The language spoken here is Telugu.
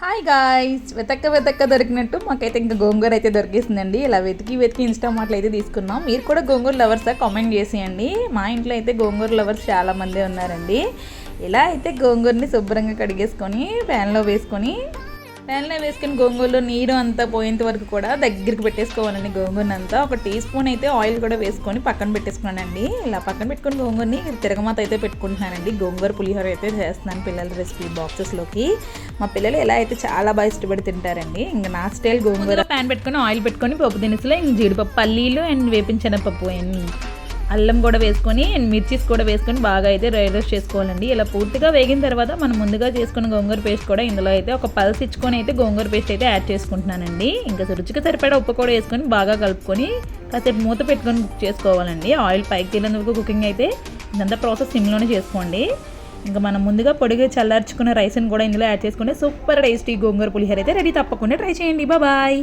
హాయ్ గాయ్స్ వెతక్క వెతక్క దొరికినట్టు మాకైతే ఇంకా గోంగూర అయితే దొరికేసిందండి. ఇలా వెతికి వెతికి ఇన్స్టామార్ట్లో అయితే తీసుకున్నాం. మీరు కూడా గోంగూర లవర్సా కామెంట్ చేసేయండి. మా ఇంట్లో అయితే గోంగూర లవర్స్ చాలా మంది ఉన్నారండి. ఇలా అయితే గోంగూరని శుభ్రంగా కడిగేసుకొని ప్యాన్లో వేసుకొని ప్యాన్లో వేసుకుని గోంగూరలో నీరు అంతా పోయేంత వరకు కూడా దగ్గరికి పెట్టేసుకోవాలండి గోంగూరని అంతా ఒక టీ స్పూన్ అయితే ఆయిల్ కూడా వేసుకొని పక్కన పెట్టేసుకున్నానండి. ఇలా పక్కన పెట్టుకుని గోంగూరని తిరగమాత అయితే పెట్టుకుంటున్నానండి. గోంగూర పులిహోర అయితే చేస్తున్నాను పిల్లల రెసిపీ బాక్సెస్లోకి. మా పిల్లలు ఎలా అయితే చాలా బాగా ఇష్టపడి తింటారండి. ఇంకా నా స్టైల్ గోంగూర. ప్యాన్ పెట్టుకొని ఆయిల్ పెట్టుకొని పప్పు దినుసులో ఇంక జీడిపప్పు పల్లీలు అండ్ వేపించిన పప్పు అండ్ అల్లం కూడా వేసుకొని అండ్ మిర్చీస్ కూడా వేసుకొని బాగా అయితే డ్రై రోస్ట్ చేసుకోవాలండి. ఇలా పూర్తిగా వేగిన తర్వాత మనం ముందుగా చేసుకున్న గోంగూర పేస్ట్ కూడా ఇందులో అయితే ఒక పల్స్ ఇచ్చుకొని అయితే గోంగూర పేస్ట్ అయితే యాడ్ చేసుకుంటున్నానండి. ఇంకా రుచికి సరిపడా ఉప్పు కూడా వేసుకొని బాగా కలుపుకొని కాసేపు మూత పెట్టుకొని కుక్ చేసుకోవాలండి. ఆయిల్ పైకి తేలినందుకు కుకింగ్ అయితే ఇదంతా ప్రాసెస్ సిమ్లోనే చేసుకోండి. ఇంకా మనం ముందుగా పొడిగా చల్లార్చుకున్న రైస్ని కూడా ఇందులో యాడ్ చేసుకుంటే సూపర్ టేస్టీ గోంగూర పులిహోర అయితే రెడీ. తప్పకుండా ట్రై చేయండి. బాయ్.